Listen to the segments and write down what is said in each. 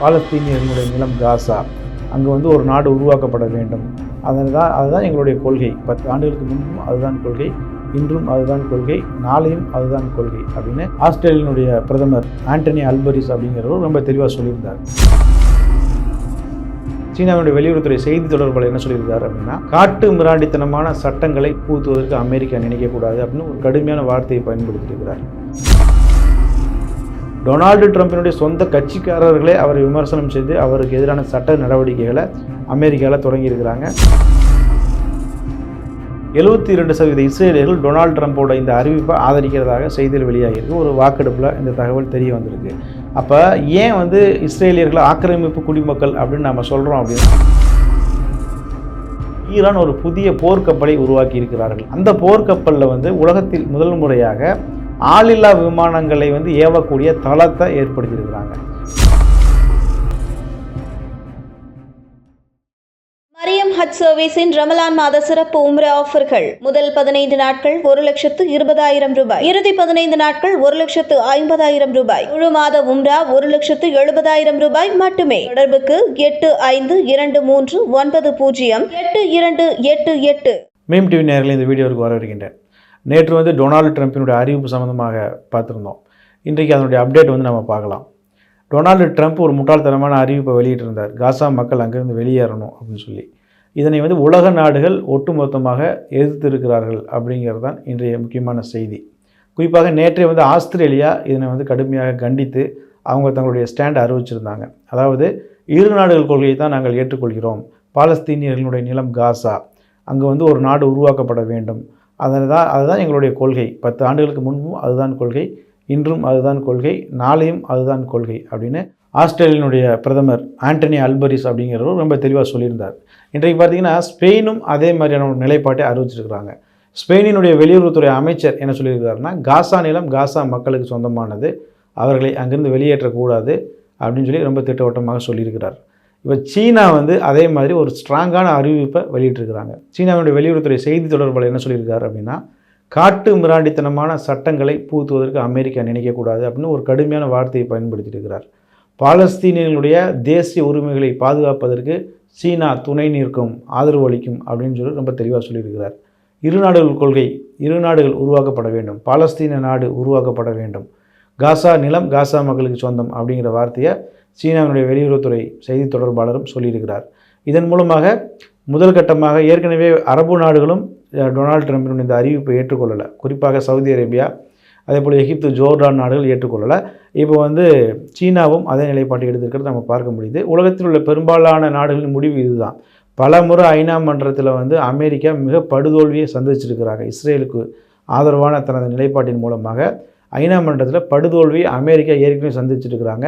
பாலஸ்தீனியர்களுடைய நிலம் காசா. அங்கே வந்து ஒரு நாடு உருவாக்கப்பட வேண்டும். அதன் தான் அதுதான் எங்களுடைய கொள்கை. பத்து ஆண்டுகளுக்கு முன்பும் அதுதான் கொள்கை. இன்றும் அதுதான் கொள்கை. நாளையும் அதுதான் கொள்கை அப்படின்னு ஆஸ்திரேலியனுடைய பிரதமர் ஆண்டனி அல்பரிஸ் அப்படிங்கிறவர் ரொம்ப தெளிவாக சொல்லியிருந்தார். சீனாவினுடைய வெளியுறவுத்துறை செய்தி தொடர்பாளர் என்ன சொல்லியிருக்காரு அப்படின்னா காட்டு மிராண்டித்தனமான சட்டங்களை பூத்துவதற்கு அமெரிக்கா நினைக்கக்கூடாது அப்படின்னு ஒரு கடுமையான வார்த்தையை பயன்படுத்தியிருக்கிறார். டொனால்டு ட்ரம்பினுடைய சொந்த கட்சிக்காரர்களே அவரை விமர்சனம் செய்து அவருக்கு எதிரான சட்ட நடவடிக்கைகளை அமெரிக்காவில் தொடங்கியிருக்கிறாங்க. எழுபத்தி இரண்டு சதவீத இஸ்ரேலியர்கள் டொனால்டு ட்ரம்ப்போட இந்த அறிவிப்பை ஆதரிக்கிறதாக செய்தியில் வெளியாகியிருக்கு. ஒரு வாக்கெடுப்பில் இந்த தகவல் தெரிய வந்திருக்கு. அப்போ ஏன் வந்து இஸ்ரேலியர்களை ஆக்கிரமிப்பு குடிமக்கள் அப்படின்னு நம்ம சொல்கிறோம் அப்படின்னா ஈரான் ஒரு புதிய போர்க்கப்பலை உருவாக்கி இருக்கிறார்கள் அந்த போர்க்கப்பலில் வந்து உலகத்தில் முதல் முறையாக ஆளில்லா விமானங்களை வந்து ஏவக்கூடிய தளத்தை ஏற்படுத்தியிருக்கிறாங்க. மரியம் ஹஜ் சர்வீஸின் ரமலான் மாத சிறப்பு உம்ரா ஆஃபர்கள். முதல் பதினைந்து நாட்கள் ஒரு லட்சத்து இருபதாயிரம் ரூபாய். இறுதி பதினைந்து நாட்கள் ஒரு லட்சத்து ஐம்பதாயிரம் ரூபாய். முழு மாத உம்ரா ஒரு லட்சத்து எழுபதாயிரம் ரூபாய் மட்டுமே. தொடர்புக்கு எட்டு ஐந்து இரண்டு மூன்று ஒன்பது பூஜ்ஜியம் எட்டு இரண்டு எட்டு எட்டு. மீம் டிவி நேரில் இந்த வீடியோவுக்கு வரவிருக்கின்றேன் நேற்று வந்து டொனால்டு ட்ரம்ப்பினுடைய அறிவிப்பு சம்மந்தமாக பார்த்துருந்தோம். இன்றைக்கு அதனுடைய அப்டேட் வந்து நம்ம பார்க்கலாம். டொனால்டு ட்ரம்ப் ஒரு முட்டாள்தனமான அறிவிப்பை வெளியிட்டிருந்தார். காசா மக்கள் அங்கேருந்து வெளியேறணும் அப்படின்னு சொல்லி. இதனை வந்து உலக நாடுகள் ஒட்டுமொத்தமாக எதிர்த்திருக்கிறார்கள் அப்படிங்கிறது தான் இன்றைய முக்கியமான செய்தி. குறிப்பாக நேற்றே வந்து ஆஸ்திரேலியா இதனை வந்து கடுமையாக கண்டித்து அவங்க தங்களுடைய ஸ்டாண்ட் அறிவிச்சிருந்தாங்க. அதாவது இரு நாடுகள் கொள்கையை தான் நாங்கள் ஏற்றுக்கொள்கிறோம். பாலஸ்தீனியர்களுடைய நிலம் காசா. அங்கே வந்து ஒரு நாடு உருவாக்கப்பட வேண்டும். அதனை தான் அதுதான் எங்களுடைய கொள்கை. பத்து ஆண்டுகளுக்கு முன்பும் அதுதான் கொள்கை. இன்றும் அதுதான் கொள்கை. நாளையும் அதுதான் கொள்கை அப்படின்னு ஆஸ்திரேலியனுடைய பிரதமர் ஆண்டனி அல்பரிஸ் அப்படிங்கிறவர் ரொம்ப தெளிவாக சொல்லியிருந்தார். இன்றைக்கு பார்த்தீங்கன்னா ஸ்பெயினும் அதே மாதிரியான ஒரு நிலைப்பாட்டை அறிவிச்சிருக்கிறாங்க. ஸ்பெயினினுடைய வெளியுறவுத்துறை அமைச்சர் என்ன சொல்லியிருக்காருன்னா காசா நிலம் காசா மக்களுக்கு சொந்தமானது. அவர்களை அங்கிருந்து வெளியேற்றக்கூடாது. அப்படின்னு சொல்லி ரொம்ப திட்டவட்டமாக சொல்லியிருக்கிறார். இப்போ சீனா வந்து அதே மாதிரி ஒரு ஸ்ட்ராங்கான அறிவிப்பை வெளியிட்டிருக்கிறாங்க. சீனாவுடைய வெளியுறவுத்துறை செய்தி தொடர்பாளர் என்ன சொல்லியிருக்காரு அப்படின்னா காட்டு மிராண்டித்தனமான சட்டங்களை பூத்துவதற்கு அமெரிக்கா நினைக்கக்கூடாது அப்படின்னு ஒரு கடுமையான வார்த்தையை பயன்படுத்தியிருக்கிறார். பாலஸ்தீனியர்களுடைய தேசிய உரிமைகளை பாதுகாப்பதற்கு சீனா துணை நிற்கும் ஆதரவு அளிக்கும் அப்படின்னு சொல்லி ரொம்ப தெளிவாக சொல்லியிருக்கிறார். இரு நாடுகள் கொள்கை இரு நாடுகள் உருவாக்கப்பட வேண்டும் பாலஸ்தீன நாடு உருவாக்கப்பட வேண்டும். காசா நிலம் காசா மக்களுக்கு சொந்தம் அப்படிங்கிற வார்த்தையை சீனாவினுடைய வெளியுறவுத்துறை செய்தி தொடர்பாளரும் சொல்லியிருக்கிறார். இதன் மூலமாக முதல் கட்டமாக ஏற்கனவே அரபு நாடுகளும் டொனால்ட் டொனால்டு ட்ரம்பினுடைய இந்த அறிவிப்பை ஏற்றுக்கொள்ளலை. குறிப்பாக சவுதி அரேபியா அதே போல் எகிப்து ஜோர்டான் நாடுகள் ஏற்றுக்கொள்ளலை. இப்போ வந்து சீனாவும் அதே நிலைப்பாட்டை எடுத்திருக்கிறது நம்ம பார்க்க முடியுது. உலகத்தில் உள்ள பெரும்பாலான நாடுகளின் முடிவு இதுதான். பல முறை ஐநா மன்றத்தில் வந்து அமெரிக்கா மிக படுதோல்வியை சந்திச்சிருக்கிறாங்க. இஸ்ரேலுக்கு ஆதரவான தனது நிலைப்பாட்டின் மூலமாக ஐநா மன்றத்தில் படுதோல்வியை அமெரிக்கா ஏற்கனவே சந்திச்சிருக்கிறாங்க.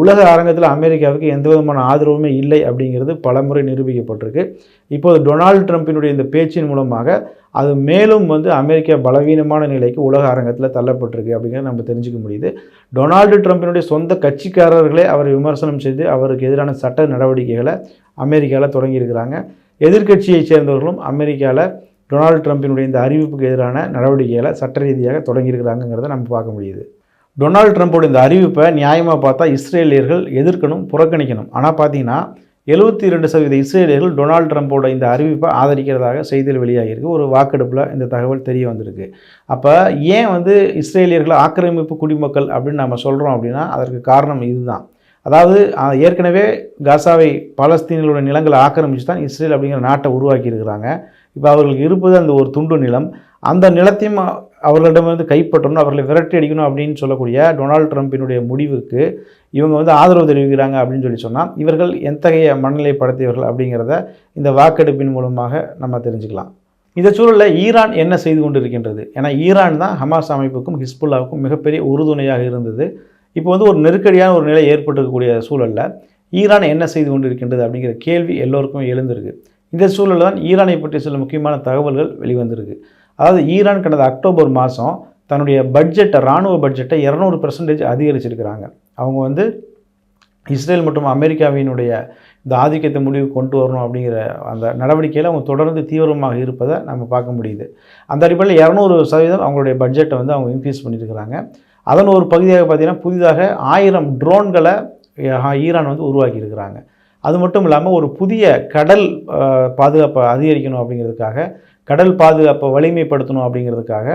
உலக அரங்கத்தில் அமெரிக்காவுக்கு எந்த விதமான ஆதரவுமே இல்லை அப்படிங்கிறது பலமுறை நிரூபிக்கப்பட்டிருக்கு. இப்போது டொனால்டு ட்ரம்ப்பினுடைய இந்த பேச்சின் மூலமாக அது மேலும் வந்து அமெரிக்கா பலவீனமான நிலைக்கு உலக அரங்கத்தில் தள்ளப்பட்டிருக்கு அப்படிங்கிறத நம்ம தெரிஞ்சுக்க முடியுது. டொனால்டு ட்ரம்ப்பினுடைய சொந்த கட்சிக்காரர்களே அவரை விமர்சனம் செய்து அவருக்கு எதிரான சட்ட நடவடிக்கைகளை அமெரிக்காவில் தொடங்கியிருக்கிறாங்க. எதிர்கட்சியைச் சேர்ந்தவர்களும் அமெரிக்காவில் டொனால்டு ட்ரம்ப்பினுடைய இந்த அறிவிப்புக்கு எதிரான நடவடிக்கைகளை சட்ட ரீதியாக தொடங்கியிருக்கிறாங்கிறத நம்ம பார்க்க முடியுது. டொனால்டு ட்ரம்ப்போட இந்த அறிவிப்பை நியாயமாக பார்த்தா இஸ்ரேலியர்கள் எதிர்க்கணும் புறக்கணிக்கணும். ஆனால் பார்த்தீங்கன்னா எழுபத்தி ரெண்டு சதவீத இஸ்ரேலியர்கள் டொனால்டு ட்ரம்ப்போட இந்த அறிவிப்பை ஆதரிக்கிறதாக செய்தியில் வெளியாகியிருக்கு. ஒரு வாக்கெடுப்பில் இந்த தகவல் தெரிய வந்திருக்கு. அப்போ ஏன் வந்து இஸ்ரேலியர்களை ஆக்கிரமிப்பு குடிமக்கள் அப்படின்னு நம்ம சொல்கிறோம் அப்படின்னா அதற்கு காரணம் இதுதான். அதாவது ஏற்கனவே காசாவை பாலஸ்தீனியர்களோட நிலங்களை ஆக்கிரமிச்சு தான் இஸ்ரேல் அப்படிங்கிற நாட்டை உருவாக்கி இருக்கிறாங்க இப்போ அவர்களுக்கு இருப்பது அந்த ஒரு துண்டு நிலம். அந்த நிலத்தையும் அவர்களிடமிருந்து கைப்பற்றணும் அவர்களை விரட்டி அடிக்கணும் அப்படின்னு சொல்லக்கூடிய டொனால்டு ட்ரம்ப்பினுடைய முடிவுக்கு இவங்க வந்து ஆதரவு தெரிவிக்கிறாங்க அப்படின்னு சொல்லி சொன்னால் இவர்கள் எத்தகைய மனநிலை படுத்தியவர்கள் அப்படிங்கிறத இந்த வாக்கெடுப்பின் மூலமாக நம்ம தெரிஞ்சுக்கலாம். இந்த சூழலில் ஈரான் என்ன செய்து கொண்டு இருக்கின்றது ஏன்னா ஈரான் தான் ஹமாஸ் அமைப்புக்கும் ஹிஸ்புல்லாவுக்கும் மிகப்பெரிய உறுதுணையாக இருந்தது. இப்போ வந்து ஒரு நெருக்கடியான ஒரு நிலை ஏற்பட்டிருக்கக்கூடிய சூழலில் ஈரான் என்ன செய்து கொண்டு இருக்கின்றது அப்படிங்கிற கேள்வி எல்லோருக்கும் எழுந்திருக்கு. இந்த சூழலில் தான் ஈரானை பற்றி சில முக்கியமான தகவல்கள் வெளிவந்திருக்கு. அதாவது ஈரான் கடந்த அக்டோபர் மாதம் தன்னுடைய பட்ஜெட்டை இராணுவ பட்ஜெட்டை இரநூறு பெர்சன்டேஜ் அதிகரிச்சிருக்கிறாங்க. அவங்க வந்து இஸ்ரேல் மற்றும் அமெரிக்காவினுடைய இந்த ஆதிக்கத்தை முடிவு கொண்டு வரணும் அப்படிங்கிற அந்த நடவடிக்கையில் அவங்க தொடர்ந்து தீவிரமாக இருப்பதை நம்ம பார்க்க முடியுது. அந்த அடிப்படையில் இரநூறு சதவீதம் அவங்களுடைய பட்ஜெட்டை வந்து அவங்க இன்க்ரீஸ் பண்ணியிருக்கிறாங்க அதன் ஒரு பகுதியாக பார்த்தீங்கன்னா புதிதாக ஆயிரம் ட்ரோன்களை ஈரான் வந்து உருவாக்கி இருக்கிறாங்க அது மட்டும் இல்லாமல் ஒரு புதிய கடல் பாதுகாப்பை அதிகரிக்கணும் அப்படிங்கிறதுக்காக கடல் பாதுகாப்பை வலிமைப்படுத்தணும் அப்படிங்கிறதுக்காக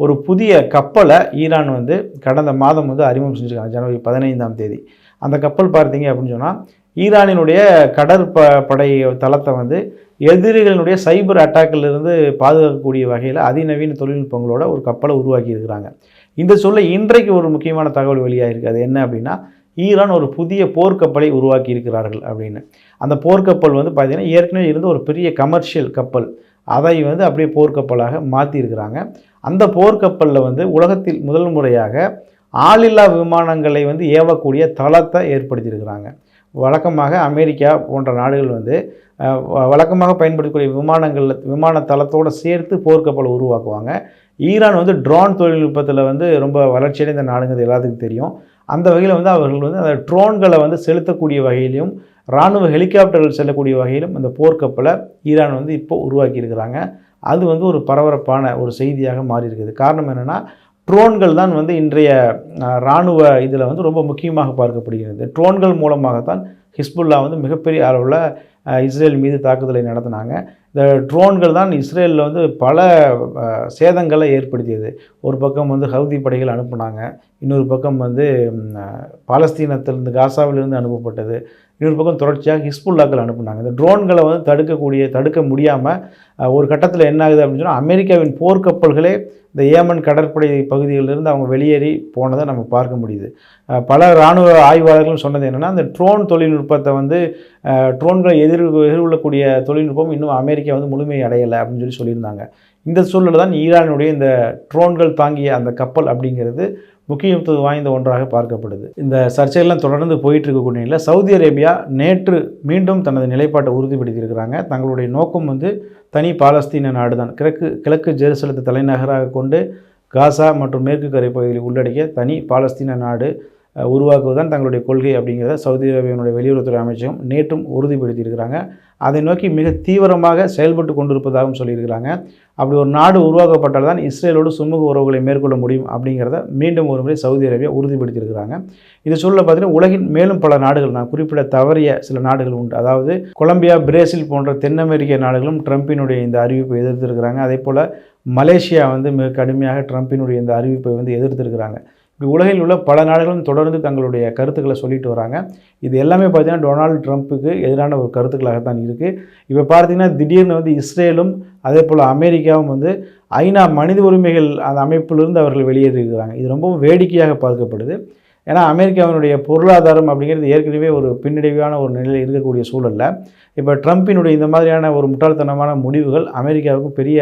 ஒரு புதிய கப்பலை ஈரான் வந்து கடந்த மாதம் வந்து அறிமுகம் செஞ்சுருக்காங்க ஜனவரி பதினைந்தாம் தேதி. அந்த கப்பல் பார்த்தீங்க அப்படின்னு சொன்னால் ஈரானினுடைய கடற்ப படை தளத்தை வந்து எதிரிகளினுடைய சைபர் அட்டாக்கிலிருந்து பாதுகாக்கக்கூடிய வகையில் அதிநவீன தொழில்நுட்பங்களோட ஒரு கப்பலை உருவாக்கி இருக்கிறாங்க. இந்த சொல்ல இன்றைக்கு ஒரு முக்கியமான தகவல் வெளியாகிருக்கு அது என்ன அப்படின்னா ஈரான் ஒரு புதிய போர்க்கப்பலை உருவாக்கி இருக்கிறார்கள் அப்படின்னு. அந்த போர்க்கப்பல் வந்து பார்த்திங்கன்னா ஏற்கனவே இருந்த ஒரு பெரிய கமர்ஷியல் கப்பல் அதை வந்து அப்படியே போர்க்கப்பலாக மாற்றியிருக்கிறாங்க அந்த போர்க்கப்பலில் வந்து உலகத்தில் முதல் முறையாக ஆளில்லா விமானங்களை வந்து ஏவக்கூடிய தளத்தை ஏற்படுத்தியிருக்கிறாங்க. வழக்கமாக அமெரிக்கா போன்ற நாடுகள் வந்து வழக்கமாக பயன்படுத்தக்கூடிய விமானங்கள் விமான தளத்தோடு சேர்த்து போர்க்கப்பலை உருவாக்குவாங்க. ஈரான் வந்து ட்ரோன் தொழில்நுட்பத்தில் வந்து ரொம்ப வளர்ச்சியடைந்த நாடுங்கிறது எல்லாத்துக்கும் தெரியும். அந்த வகையில் வந்து அவர்கள் வந்து அந்த ட்ரோன்களை வந்து செலுத்தக்கூடிய வகையிலையும் இராணுவ ஹெலிகாப்டர்கள் செல்லக்கூடிய வகையிலும் அந்த போர்க்கப்பலை ஈரான் வந்து இப்போ உருவாக்கியிருக்கிறாங்க. அது வந்து ஒரு பரபரப்பான ஒரு செய்தியாக மாறி இருக்குது காரணம் என்னென்னா ட்ரோன்கள் தான் வந்து இன்றைய இராணுவ இதில் வந்து ரொம்ப முக்கியமாக பார்க்கப்படுகிறது. ட்ரோன்கள் மூலமாகத்தான் ஹிஸ்புல்லா வந்து மிகப்பெரிய அளவில் இஸ்ரேல் மீது தாக்குதலை நடத்தினாங்க. இந்த ட்ரோன்கள் தான் இஸ்ரேலில் வந்து பல சேதங்களை ஏற்படுத்தியது. ஒரு பக்கம் வந்து ஹவுதி படைகள் அனுப்புனாங்க. இன்னொரு பக்கம் வந்து பாலஸ்தீனத்திலிருந்து காசாவிலிருந்து அனுப்பப்பட்டது. இன்னொரு பக்கம் தொடர்ச்சியாக ஹிஸ்புல்லாக்கள் அனுப்புனாங்க. இந்த ட்ரோன்களை வந்து தடுக்கக்கூடிய தடுக்க முடியாமல் ஒரு கட்டத்தில் என்ன ஆகுது அப்படின்னு சொன்னால் அமெரிக்காவின் போர்க்கப்பல்களே இந்த ஏமன் கடற்படை பகுதிகளிலிருந்து அவங்க வெளியேறி போனதை நம்ம பார்க்க முடியுது. பல இராணுவ ஆய்வாளர்களும் சொன்னது என்னென்னா அந்த ட்ரோன் தொழில்நுட்பத்தை வந்து ட்ரோன்களை எதிர் எதிர்கொள்ளக்கூடிய தொழில்நுட்பம் இன்னும் அமெரிக்கா வந்து முழுமை அடையலை அப்படின்னு சொல்லி சொல்லியிருந்தாங்க. இந்த சூழலில் தான் ஈரானுடைய இந்த ட்ரோன்கள் தாங்கிய அந்த கப்பல் அப்படிங்கிறது முக்கியத்துவம் வாய்ந்த ஒன்றாக பார்க்கப்படுது. இந்த சர்ச்சைகள்லாம் தொடர்ந்து போயிட்டு இருக்கக்கூடிய நிலையில் சவுதி அரேபியா நேற்று மீண்டும் தனது நிலைப்பாட்டை உறுதிப்படுத்தியிருக்கிறாங்க. தங்களுடைய நோக்கம் வந்து தனி பாலஸ்தீன நாடு தான் கிழக்கு கிழக்கு ஜெருசலத்தை தலைநகராக கொண்டு காசா மற்றும் மேற்கு கரை பகுதியில் உள்ளடக்கிய தனி பாலஸ்தீன நாடு உருவாக்குவதுதான் தங்களுடைய கொள்கை அப்படிங்கிறத சவுதி அரேபியாவினுடைய வெளியுறவுத்துறை அமைச்சகம் நேற்றும் உறுதிப்படுத்தியிருக்கிறாங்க. அதை நோக்கி மிக தீவிரமாக செயல்பட்டு கொண்டிருப்பதாகவும் சொல்லியிருக்கிறாங்க. அப்படி ஒரு நாடு உருவாக்கப்பட்டால் தான் இஸ்ரேலோடு சுமூக உறவுகளை மேற்கொள்ள முடியும் அப்படிங்கிறத மீண்டும் ஒரு முறை சவுதி அரேபியா உறுதிப்படுத்தியிருக்கிறாங்க. இது சொல்ல பார்த்தீங்கன்னா உலகின் மேலும் பல நாடுகள் நான் குறிப்பிட தவறிய சில நாடுகள் உண்டு. அதாவது கொலம்பியா பிரேசில் போன்ற தென் அமெரிக்க நாடுகளும் ட்ரம்பினுடைய இந்த அறிவிப்பை எதிர்த்திருக்கிறாங்க. அதே போல் மலேசியா வந்து மிக கடுமையாக ட்ரம்பினுடைய இந்த அறிவிப்பை வந்து எதிர்த்திருக்கிறாங்க. இப்படி உலகில் உள்ள பல நாடுகளும் தொடர்ந்து தங்களுடைய கருத்துக்களை சொல்லிட்டு வராங்க. இது எல்லாமே பார்த்திங்கன்னா டொனால்டு ட்ரம்ப்புக்கு எதிரான ஒரு கருத்துக்களாகத்தான் இருக்குது இப்போ பார்த்திங்கன்னா திடீர்னு வந்து இஸ்ரேலும் அதே போல் அமெரிக்காவும் வந்து ஐநா மனித உரிமைகள் அந்த அமைப்பிலிருந்து அவர்கள் வெளியேறியிருக்கிறாங்க. இது ரொம்பவும் வேடிக்கையாக பார்க்கப்படுது. ஏன்னா அமெரிக்காவினுடைய பொருளாதாரம் அப்படிங்கிறது ஏற்கனவே ஒரு பின்னடைவான ஒரு நிலையில் இருக்கக்கூடிய சூழலில். இப்போ ட்ரம்ப்பினுடைய இந்த மாதிரியான ஒரு முட்டாள்தனமான முடிவுகள் அமெரிக்காவுக்கு பெரிய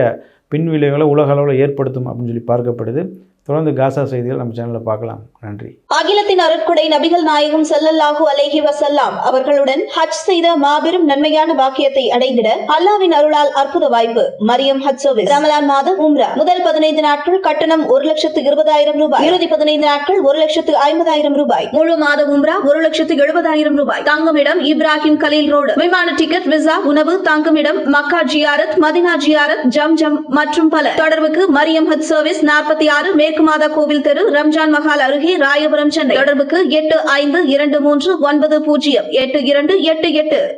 பின்விளைவுகளை உலக அளவில் ஏற்படுத்தும் அப்படின்னு சொல்லி பார்க்கப்படுது. தொடர்ந்து காசா செய்திகள் நம்ம சேனலில் பார்க்கலாம். நன்றி. அகிலத்தின் அருட்குடை நபிகள் நாயகம் செல்லல்லாஹு அலேஹி வசல்லாம் அவர்களுடன் ஹஜ் செய்த மாபெரும் நன்மையான பாக்கியத்தை அடைந்திட அல்லாவின் அருளால் அற்புத வாய்ப்பு மரியம் ஹஜ் சர்வீஸ் ரமலான் மாதம் உம்ரா. முதல் பதினைந்து நாட்கள் கட்டணம் ஒரு லட்சத்து இருபதாயிரம் ரூபாய். இறுதி பதினைந்து நாட்கள் ஒரு லட்சத்து ஐம்பதாயிரம் ரூபாய். முழு மாதம் உம்ரா ஒரு லட்சத்து எழுபதாயிரம் ரூபாய். தங்குமிடம் இப்ராஹிம் கலீல் ரோடு. விமான டிக்கெட் விசா உணவு தங்குமிடம் மக்கா ஜியாரத் மதினா ஜியாரத் ஜம் ஜம் மற்றும் பல. தொடர்புக்கு மரியம் ஹஜ் சர்வீஸ் நாற்பத்தி ஆறு மேற்கு மாதா கோவில் தெரு ரம்ஜான் மஹால் அருகே ராயபுரம் சென்னை. தொடர்புக்கு எட்டு ஐந்து இரண்டு மூன்று ஒன்பது பூஜ்ஜியம் எட்டு இரண்டு எட்டு எட்டு.